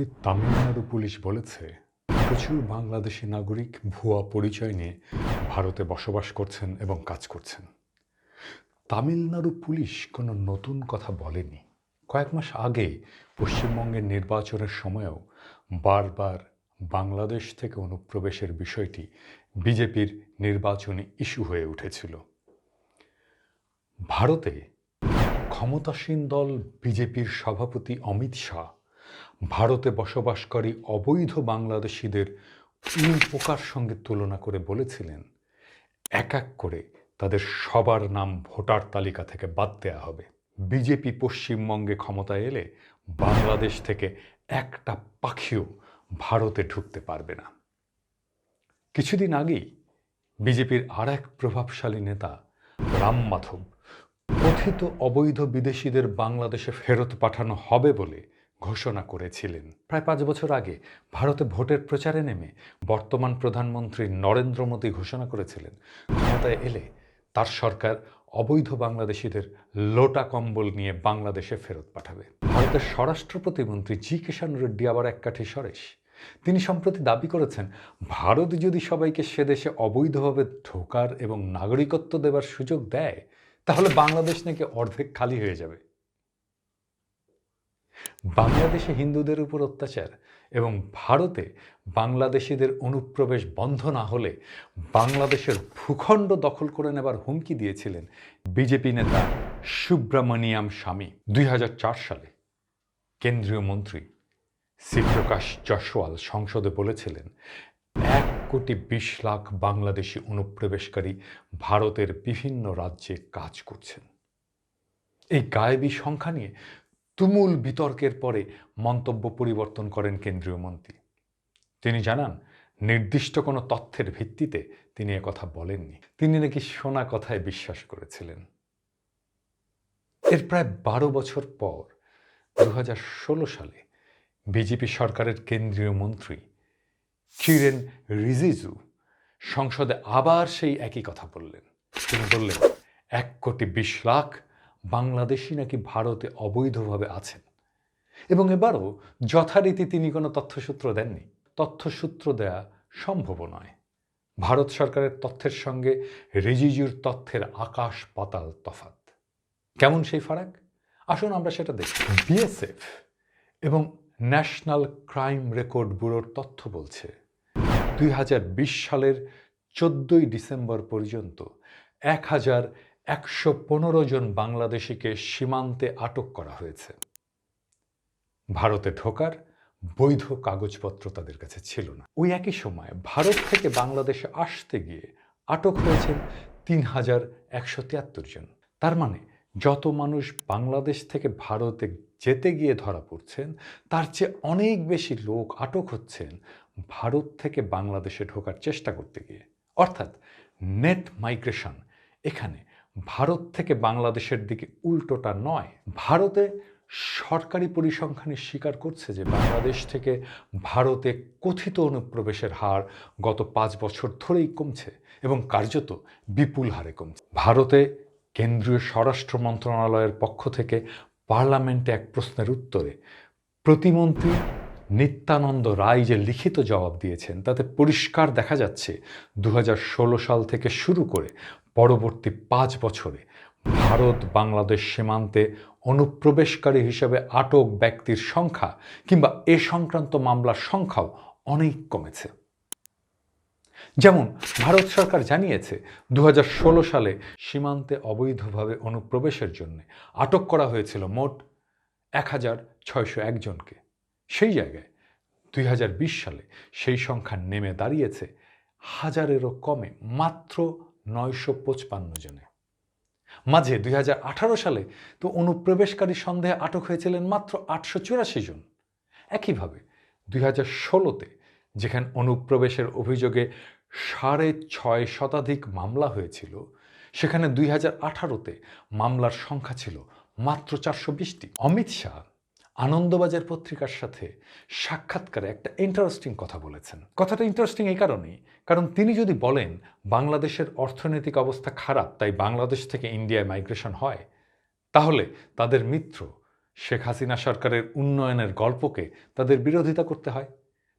সম্প্রতি তামিলনাড়ু পুলিশ বলেছে, প্রচুর বাংলাদেশি নাগরিক ভুয়া পরিচয় নিয়ে ভারতে বসবাস করছেন এবং কাজ করছেন। তামিলনাড়ু পুলিশ কোনো নতুন কথা বলেনি। কয়েক মাস আগে পশ্চিমবঙ্গের নির্বাচনের সময়ও বারবার বাংলাদেশ থেকে অনুপ্রবেশের বিষয়টি বিজেপির নির্বাচনী ইস্যু হয়ে উঠেছিল। ভারতে ক্ষমতাসীন দল বিজেপির সভাপতি অমিত শাহ ভারতে বসবাসকারী অবৈধ বাংলাদেশিদের উল পোকার সঙ্গে তুলনা করে বলেছিলেন, এক এক করে তাদের সবার নাম ভোটার তালিকা থেকে বাদ দেওয়া হবে। বিজেপি পশ্চিমবঙ্গে ক্ষমতায় এলে বাংলাদেশ থেকে একটা পাখিও ভারতে ঢুকতে পারবে না। কিছুদিন আগেই বিজেপির আর এক প্রভাবশালী নেতা রাম মাধব, কথিত অবৈধ বিদেশিদের বাংলাদেশে ফেরত পাঠানো হবে বলে ঘোষণা করেছিলেন। প্রায় পাঁচ বছর আগে ভারতে ভোটের প্রচারে নেমে বর্তমান প্রধানমন্ত্রী নরেন্দ্র মোদী ঘোষণা করেছিলেন। ক্ষমতায় এলে তার সরকার অবৈধ বাংলাদেশিদের লোটা কম্বল নিয়ে বাংলাদেশে ফেরত পাঠাবে। ভারতের স্বরাষ্ট্র প্রতিমন্ত্রী জি কিষাণ রেড্ডি আবার এক কাঠি সরেশ। তিনি সম্প্রতি দাবি করেছেন, ভারত যদি সবাইকে সে দেশে অবৈধভাবে ঢোকার এবং নাগরিকত্ব দেবার সুযোগ দেয়, তাহলে বাংলাদেশ নাকি অর্ধেক খালি হয়ে যাবে। বাংলাদেশে হিন্দুদের উপর অত্যাচার এবং ভারতে বাংলাদেশিদের অনুপ্রবেশ বন্ধ না হলে বাংলাদেশের ভূখণ্ড দখল করে নেবার হুমকি দিয়েছিলেন বিজেপি নেতা সুব্রমণিয়াম স্বামী দুই হাজার চার সালে। কেন্দ্রীয় মন্ত্রী শ্রীপ্রকাশ জসওয়াল সংসদে বলেছিলেন, এক কোটি বিশ লাখ বাংলাদেশি অনুপ্রবেশকারী ভারতের বিভিন্ন রাজ্যে কাজ করছেন। এই গায়েবী সংখ্যা নিয়ে তুমুল বিতর্কের পরে মন্তব্য পরিবর্তন করেন কেন্দ্রীয় মন্ত্রী। তিনি জানান, নির্দিষ্ট কোনো তথ্যের ভিত্তিতে তিনি কথা বলেননি। তিনি নাকি শোনা কথায় বিশ্বাস করেছিলেন। এর প্রায় বারো বছর পর দু হাজার ষোলো সালে বিজেপি সরকারের কেন্দ্রীয় মন্ত্রী কিরেন রিজিজু সংসদে আবার সেই একই কথা বললেন। তিনি বললেন, এক কোটি বিশ লাখ বাংলাদেশি নাকি ভারতে অবৈধভাবে আছেন? এবং এবারও যথারীতি তিনি কোনো তথ্যসূত্র দেননি। তথ্যসূত্র দেয়া সম্ভব নয়। ভারত সরকারের তথ্যের সঙ্গে রিজিজুর তথ্যের আকাশ পাতাল তফাত কেমন সেই ফারাক? আসুন আমরা সেটা দেখি। বিএসএফ এবং ন্যাশনাল ক্রাইম রেকর্ড ব্যুরোর তথ্য বলছে, দুই হাজার বিশ সালের চোদ্দই ডিসেম্বর পর্যন্ত এক হাজার একশো পনেরো জন বাংলাদেশিকে সীমান্তে আটক করা হয়েছে। ভারতে ঢোকার বৈধ কাগজপত্র তাদের কাছে ছিল না। ওই একই সময় ভারত থেকে বাংলাদেশে আসতে গিয়ে আটক হয়েছেন তিন হাজার একশো তিয়াত্তর জন। তার মানে যত মানুষ বাংলাদেশ থেকে ভারতে যেতে গিয়ে ধরা পড়ছেন, তার চেয়ে অনেক বেশি লোক আটক হচ্ছেন ভারত থেকে বাংলাদেশে ঢোকার চেষ্টা করতে গিয়ে। অর্থাৎ নেট মাইগ্রেশন এখানে ভারত থেকে বাংলাদেশের দিকে উল্টোটা নয়। ভারতে সরকারি পরিসংখ্যানে স্বীকার করছে যে বাংলাদেশ থেকে ভারতে কথিত অনুপ্রবেশের হার গত পাঁচ বছর ধরেই কমছে এবং কার্যত বিপুল হারে কমছে। ভারতে কেন্দ্রীয় স্বরাষ্ট্র মন্ত্রণালয়ের পক্ষ থেকে পার্লামেন্টে এক প্রশ্নের উত্তরে প্রতিমন্ত্রী নিত্যানন্দ রায় যে লিখিত জবাব দিয়েছেন, তাতে পরিষ্কার দেখা যাচ্ছে দু হাজার ষোলো সাল থেকে শুরু করে পরবর্তী পাঁচ বছরে ভারত বাংলাদেশ সীমান্তে অনুপ্রবেশকারী হিসেবে আটক ব্যক্তির সংখ্যা কিংবা এ সংক্রান্ত মামলার সংখ্যাও অনেক কমেছে। যেমন, ভারত সরকার জানিয়েছে দু হাজার ষোলো সালে সীমান্তে অবৈধভাবে অনুপ্রবেশের জন্য আটক করা হয়েছিল মোট এক হাজার ছয়শো একজনকে সেই জায়গায় দুই হাজার বিশ সালে সেই সংখ্যা নেমে দাঁড়িয়েছে হাজারেরও কমে মাত্র নয়শো পঁচপান্ন জনে। মাঝে দুই হাজার আঠারো সালে তো অনুপ্রবেশকারী সন্দেহে আটক হয়েছিলেন মাত্র আটশো চুরাশি জন। একইভাবে দুই হাজার ষোলোতে যেখানে অনুপ্রবেশের অভিযোগে সাড়ে ছয় শতাধিক মামলা হয়েছিল, সেখানে দুই হাজার আঠারোতে মামলার সংখ্যা ছিল মাত্র চারশো বিশটি। অমিত শাহ আনন্দবাজার পত্রিকার সাথে সাক্ষাৎকারে একটা ইন্টারেস্টিং কথা বলেছেন। কথাটা ইন্টারেস্টিং এই কারণেই, কারণ তিনি যদি বলেন, বাংলাদেশের অর্থনৈতিক অবস্থা খারাপ, তাই বাংলাদেশ থেকে ইন্ডিয়ায় মাইগ্রেশন হয়, তাহলে তাদের মিত্র শেখ হাসিনা সরকারের উন্নয়নের গল্পকে তাদের বিরোধিতা করতে হয়।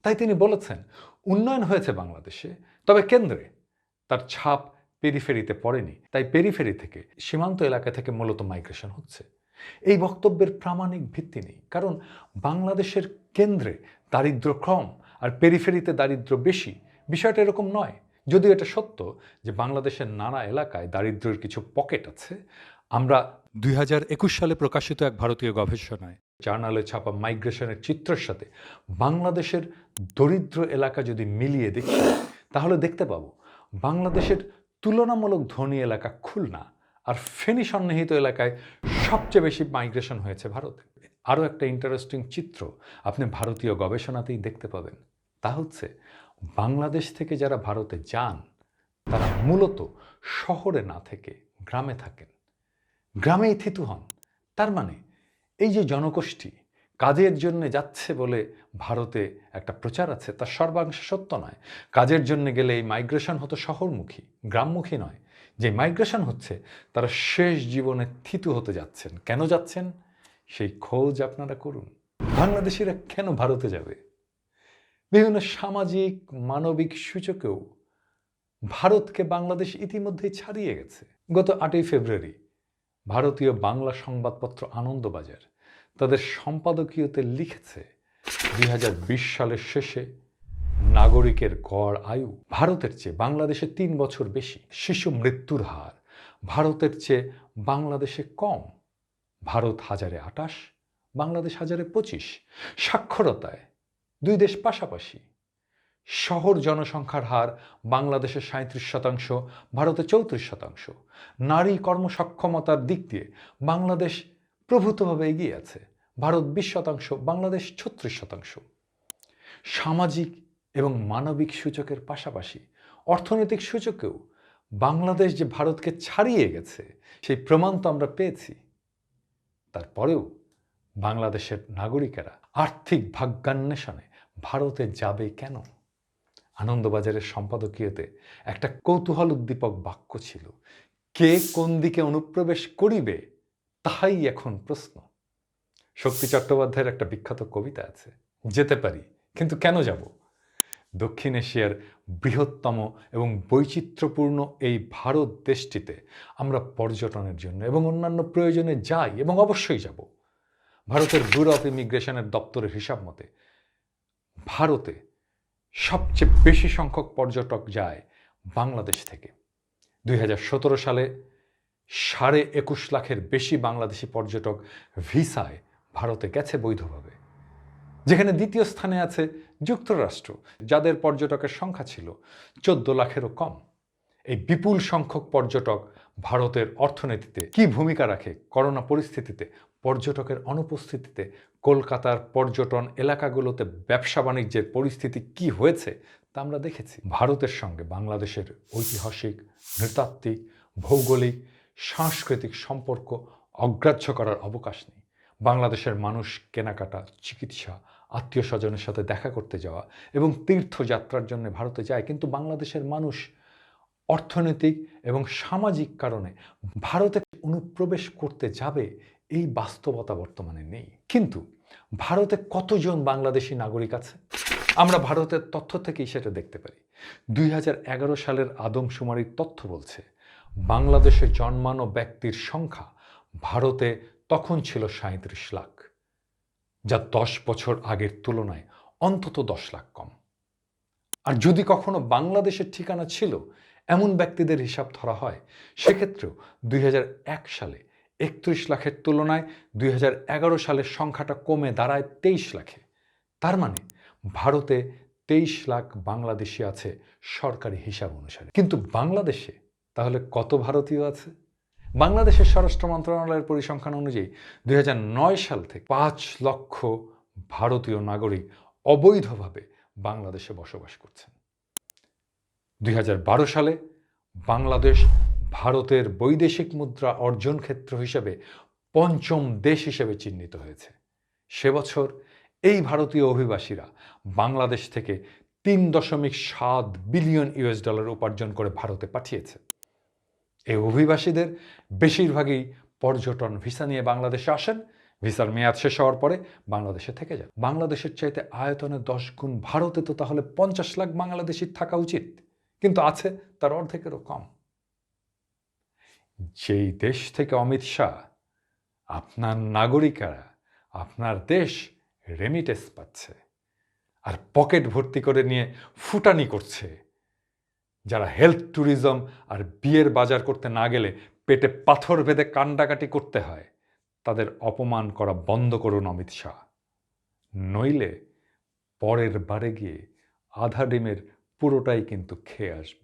তাই তিনি বলেছেন, উন্নয়ন হয়েছে বাংলাদেশে, তবে কেন্দ্রে তার ছাপ পেরিফেরিতে পড়েনি, তাই পেরিফেরি থেকে সীমান্ত এলাকা থেকে মূলত মাইগ্রেশন হচ্ছে। এই বক্তব্যের প্রামাণিক ভিত্তি নেই। কারণ বাংলাদেশের কেন্দ্রে দারিদ্র কম আর পেরিফেরিতে দারিদ্র বেশি, বিষয়টা এরকম নয়। যদিও এটা সত্য যে বাংলাদেশের নানা এলাকায় দারিদ্র্যের কিছু পকেট আছে। আমরা দুই হাজার একুশ সালে প্রকাশিত এক ভারতীয় গবেষণায় জার্নালে ছাপা মাইগ্রেশনের চিত্রের সাথে বাংলাদেশের দরিদ্র এলাকা যদি মিলিয়ে দেখি, তাহলে দেখতে পাবো বাংলাদেশের তুলনামূলক ধনী এলাকা খুলনা আর ফেনী সন্নিহিত এলাকায় সবচেয়ে বেশি মাইগ্রেশন হয়েছে ভারতে। আরও একটা ইন্টারেস্টিং চিত্র আপনি ভারতীয় গবেষণাতেই দেখতে পাবেন। তা হচ্ছে, বাংলাদেশ থেকে যারা ভারতে যান, তারা মূলত শহরে না থেকে গ্রামে থাকেন। গ্রামেই থিতু হন। তার মানে এই যে জনগোষ্ঠী কাজের জন্য যাচ্ছে বলে ভারতে একটা প্রচার আছে, তা সর্বাংশে সত্য নয়। কাজের জন্য গেলে এই মাইগ্রেশন হতো শহরমুখী, গ্রামমুখী নয়। যে মাইগ্রেশন হচ্ছে, তারা শেষ জীবনে থিতু হতে যাচ্ছেন। কেন যাচ্ছেন? সেই খোঁজ আপনারা করুন। বাংলাদেশিরা কেন ভারতে যাবে? বিভিন্ন সামাজিক, মানবিক সূচকেও ভারতকে বাংলাদেশ ইতিমধ্যেই ছাড়িয়ে গেছে। গত আটই ফেব্রুয়ারি ভারতীয় বাংলা সংবাদপত্র আনন্দবাজার তাদের সম্পাদকীয়তে লিখেছে, দুই হাজার বিশ সালের শেষে নাগরিকের গড় আয়ু ভারতের চেয়ে বাংলাদেশে তিন বছর বেশি। শিশু মৃত্যুর হার ভারতের চেয়ে বাংলাদেশে কম। ভারত হাজারে আটাশ, বাংলাদেশ হাজারে পঁচিশ। সাক্ষরতায় দুই দেশ পাশাপাশি। শহর জনসংখ্যার হার বাংলাদেশে সাঁত্রিশ শতাংশ, ভারতে চৌত্রিশ শতাংশ। নারী কর্মসক্ষমতার দিক দিয়ে বাংলাদেশ প্রভূতভাবে এগিয়ে আছে। ভারত বিশ শতাংশ, বাংলাদেশ ছত্রিশ শতাংশ। সামাজিক এবং মানবিক সূচকের পাশাপাশি অর্থনৈতিক সূচকেও বাংলাদেশ যে ভারতকে ছাড়িয়ে গেছে, সেই প্রমাণ তো আমরা পেয়েছি। তারপরেও বাংলাদেশের নাগরিকেরা আর্থিক ভাগ্যান্বেষণে ভারতে যাবে কেন? আনন্দবাজারের সম্পাদকীয়তে একটা কৌতূহল উদ্দীপক বাক্য ছিল, কে কোন দিকে অনুপ্রবেশ করিবে তাহাই এখন প্রশ্ন। শক্তি চট্টোপাধ্যায়ের একটা বিখ্যাত কবিতা আছে, যেতে পারি, কিন্তু কেন যাব? দক্ষিণ এশিয়ার বৃহত্তম এবং বৈচিত্র্যপূর্ণ এই ভারত দেশটিতে আমরা পর্যটনের জন্য এবং অন্যান্য প্রয়োজনে যাই এবং অবশ্যই যাব। ভারতের ব্যুরো অফ ইমিগ্রেশনের দপ্তরের হিসাব মতে ভারতে সবচেয়ে বেশি সংখ্যক পর্যটক যায় বাংলাদেশ থেকে। দুই হাজার সতেরো সালে সাড়ে একুশ লাখের বেশি বাংলাদেশি পর্যটক ভিসায় ভারতে গেছে বৈধভাবে। যেখানে দ্বিতীয় স্থানে আছে যুক্তরাষ্ট্র, যাদের পর্যটকের সংখ্যা ছিল চোদ্দ লাখেরও কম। এই বিপুল সংখ্যক পর্যটক ভারতের অর্থনীতিতে কি ভূমিকা রাখে করোনা পরিস্থিতিতে, পর্যটকের অনুপস্থিতিতে, কলকাতার পর্যটন এলাকাগুলোতে ব্যবসা বাণিজ্যের পরিস্থিতি কি হয়েছে তা আমরা দেখেছি। ভারতের সঙ্গে বাংলাদেশের ঐতিহাসিক, নৃতাত্ত্বিক, ভৌগোলিক, সাংস্কৃতিক সম্পর্ক অগ্রাহ্য করার অবকাশ নেই। বাংলাদেশের মানুষ, কেনাকাটা, চিকিৎসা, আত্মীয় স্বজনের সাথে দেখা করতে যাওয়া এবং তীর্থযাত্রার জন্য ভারতে যায়, কিন্তু বাংলাদেশের মানুষ অর্থনৈতিক এবং সামাজিক কারণে ভারতে অনুপ্রবেশ করতে যাবে এই বাস্তবতা বর্তমানে নেই। কিন্তু ভারতে কতজন বাংলাদেশি নাগরিক আছে? আমরা ভারতের তথ্য থেকেই সেটা দেখতে পারি। দুই হাজার এগারো সালের আদমশুমারির তথ্য বলছে, বাংলাদেশে জন্মানো ব্যক্তির সংখ্যা ভারতে তখন ছিল সাঁত্রিশ লাখ, যা দশ বছর আগের তুলনায় অন্তত দশ লাখ কম। আর যদি কখনো বাংলাদেশের ঠিকানা ছিল, এমন ব্যক্তিদের হিসাব ধরা হয়, সেক্ষেত্রেও দুই হাজার এক সালে একত্রিশ লাখের তুলনায় দুই হাজার এগারো সালের সংখ্যাটা কমে দাঁড়ায় তেইশ লাখে। তার মানে ভারতে তেইশ লাখ বাংলাদেশি আছে সরকারি হিসাব অনুসারে। কিন্তু বাংলাদেশে তাহলে কত ভারতীয় আছে? বাংলাদেশের স্বরাষ্ট্র মন্ত্রণালয়ের পরিসংখ্যান অনুযায়ী দুই হাজার নয় সাল থেকে পাঁচ লক্ষ ভারতীয় নাগরিক অবৈধভাবে বাংলাদেশে বসবাস করছেন। দুই হাজার বারো সালে বাংলাদেশ ভারতের বৈদেশিক মুদ্রা অর্জন ক্ষেত্র হিসেবে পঞ্চম দেশ হিসেবে চিহ্নিত হয়েছে। সে বছর এই ভারতীয় অভিবাসীরা বাংলাদেশ থেকে তিন দশমিক সাত বিলিয়ন ইউএস ডলার উপার্জন করে ভারতে পাঠিয়েছে। এই অভিবাসীদের বেশিরভাগই পর্যটন ভিসা নিয়ে বাংলাদেশে আসেন। ভিসার মেয়াদ শেষ হওয়ার পরে বাংলাদেশে থেকে যান। বাংলাদেশের চাইতে আয়তনে দশ গুণ ভারতে তো তাহলে পঞ্চাশ লাখ বাংলাদেশি থাকা উচিত। কিন্তু আছে তার অর্ধেকেরও কম। যেই দেশ থেকে অমিত শাহ, আপনার নাগরিকেরা, আপনার দেশ রেমিটেন্স পাচ্ছে আর পকেট ভর্তি করে নিয়ে ফুটানি করছে। যারা হেলথ ট্যুরিজম আর বিয়ের বাজার করতে না গেলে পেটে পাথর বেঁধে কান্ডাকাটি করতে হয়, তাদের অপমান করা বন্ধ করুন অমিত শাহ। নইলে পরের বারে গিয়ে আধা ডিমের পুরোটাই কিন্তু খেয়ে আসব।